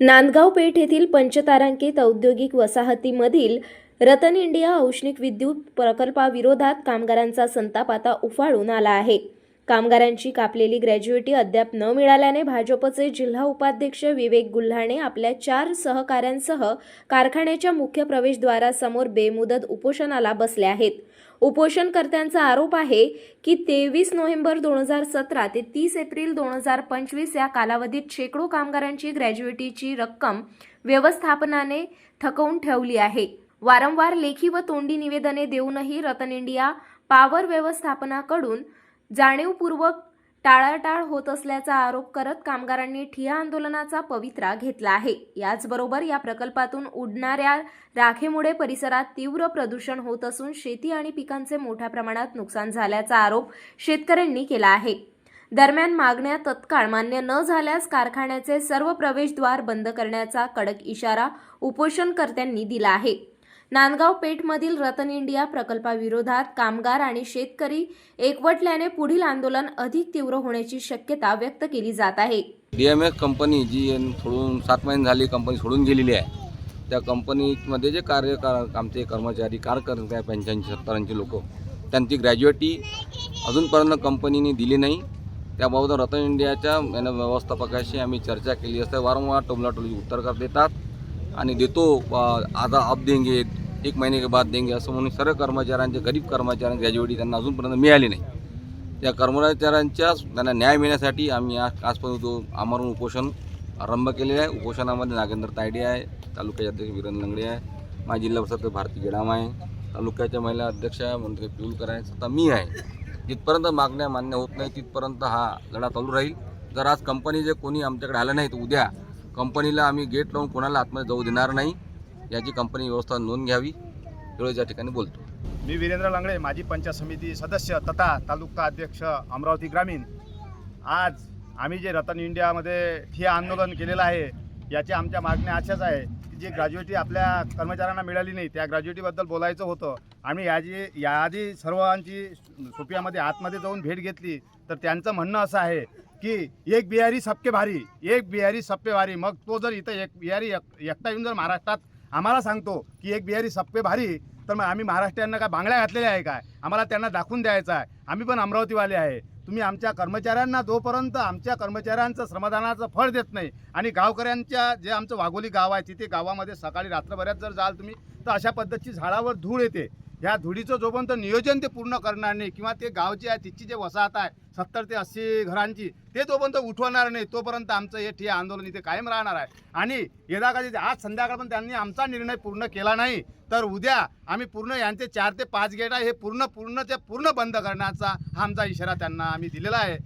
नांदगाव पेठ येथील पंचतारांकित औद्योगिक वसाहतीमधील रतन इंडिया औष्णिक विद्युत प्रकल्पाविरोधात कामगारांचा संताप आता उफाळून आला आहे. कामगारांची कापलेली ग्रॅज्युएटी अद्याप न मिळाल्याने भाजपचे जिल्हा उपाध्यक्ष विवेक गुल्हाणे आपल्या चार सहकाऱ्यांसह कारखान्याच्या मुख्य प्रवेशद्वारासमोर बेमुदत उपोषणाला बसले आहेत. उपोषणकर्त्यांचा आरोप आहे की तेवीस नोव्हेंबर दोन हजार सतरा ते तीस एप्रिल दोन हजार पंचवीस या कालावधीत शेकडो कामगारांची ग्रॅज्युएटीची रक्कम व्यवस्थापनाने थकवून ठेवली आहे. वारंवार लेखी व तोंडी निवेदने देऊनही रतन इंडिया पॉवर व्यवस्थापनाकडून जाणीवपूर्वक टाळाटाळ होत असल्याचा आरोप करत कामगारांनी ठिया आंदोलनाचा पवित्रा घेतला आहे. याचबरोबर या प्रकल्पातून उडणाऱ्या राखेमुळे परिसरात तीव्र प्रदूषण होत असून शेती आणि पिकांचे मोठ्या प्रमाणात नुकसान झाल्याचा आरोप शेतकऱ्यांनी केला आहे. दरम्यान मागण्या तत्काळ मान्य न झाल्यास कारखान्याचे सर्व प्रवेशद्वार बंद करण्याचा कडक इशारा उपोषणकर्त्यांनी दिला आहे. नांदगाव पेठमधील रतन इंडिया प्रकल्पाविरोधात कामगार आणि शेतकरी एकवटल्याने पुढील आंदोलन अधिक तीव्र होण्याची शक्यता व्यक्त केली जात आहे. डीएमएस कंपनी जी सोडून सात महिने झाली कंपनी सोडून गेलेली आहे. त्या कंपनीमध्ये जे कार्य आमचे कर्मचारी कार्य करत आहे पंच्याऐंशी सत्तरांचे लोक त्यांची ग्रॅज्युएटी अजूनपर्यंत कंपनीने दिली नाही. त्याबाबत रतन इंडियाच्या व्यवस्थापकाशी आम्ही चर्चा केली असते. वारंवार टोमलाटोली उत्तर कर देतात आणि देतो आज आता देंगे एक महिने के बाद देंगे असं म्हणून सर्व कर्मचाऱ्यांचे गरीब कर्मचाऱ्यांची ग्रॅज्युएटी त्यांना अजूनपर्यंत मिळाली नाही. त्या कर्मचाऱ्यांच्या त्यांना न्याय मिळण्यासाठी आम्ही आज आजपर्यंत आमरण उपोषण आरंभ केलेले आहे उपोषणामध्ये नागेंद्र तायडे आहे तालुक्याचे अध्यक्ष वीरेंद्र लंगडे आहे माझी जिल्हा परिषद भारती गेडाम आहे तालुक्याच्या महिला अध्यक्ष आहे मंत्री पियुलकर आहे स्वतः मी आहे. जिथपर्यंत मागण्या मान्य होत नाही तिथपर्यंत हा लढा चालू राहील. जर आज कंपनी जे कोणी आमच्याकडे आलं नाही तर उद्या कंपनीला आम्ही गेट लावून कोणाला आतमध्ये जाऊ देणार नाही. याची कंपनी व्यवस्था नोंद घ्यावी एवढं या ठिकाणी बोलतो. मी वीरेंद्र लांगडे माजी पंचायत समिती सदस्य तथा तालुका अध्यक्ष अमरावती ग्रामीण. आज आम्ही जे रतन इंडियामध्ये ठिया आंदोलन केलेलं आहे याची आमच्या मागण्या अशाच आहे की जी ग्रॅज्युएटी आपल्या कर्मचाऱ्यांना मिळाली नाही त्या ग्रॅज्युएटीबद्दल बोलायचं होतं. आम्ही याची याआधी सर्वांची सोपियामध्ये आतमध्ये जाऊन भेट घेतली. तर त्यांचं म्हणणं असं आहे की एक बिहारी सबके भारी एक बिहारी सबके भारी मग तो जर इथं एक बिहारी एक एकटा येऊन जर महाराष्ट्रात आम्हाला सांगतो की एक बिहारी सप्पे भारी तर मग आम्ही महाराष्ट्रीयांना काय बांगड्या घातलेल्या आहे काय? आम्हाला त्यांना दाखवून द्यायचं आहे. आम्ही पण अमरावतीवाले आहे. तुम्ही आमच्या कर्मचाऱ्यांना जोपर्यंत आमच्या कर्मचाऱ्यांचं श्रमदानाचं फळ देत नाही आणि गावकऱ्यांच्या जे आमचं वाघोली गाव आहे तिथे गावामध्ये सकाळी रात्रभरात जर जाल तुम्ही तर अशा पद्धतीची झाडावर धूळ येते. ह्या धुळीचं जोपर्यंत नियोजन ते पूर्ण करणार नाही किंवा ते गावची आहे तिची जे वसाहत आहे सत्तर ते अस्सी घरांची ते जोपर्यंत उठवणार नाही तोपर्यंत आमचं हे ठिय्या आंदोलन इथे कायम राहणार आहे. आणि यदा कधी आज संध्याकाळ पण त्यांनी आमचा निर्णय पूर्ण केला नाही तर उद्या आम्ही पूर्ण यांचे चार ते पाच गेट आहे हे पूर्ण पूर्णच्या पूर्ण बंद करण्याचा हा आमचा इशारा त्यांना आम्ही दिलेला आहे.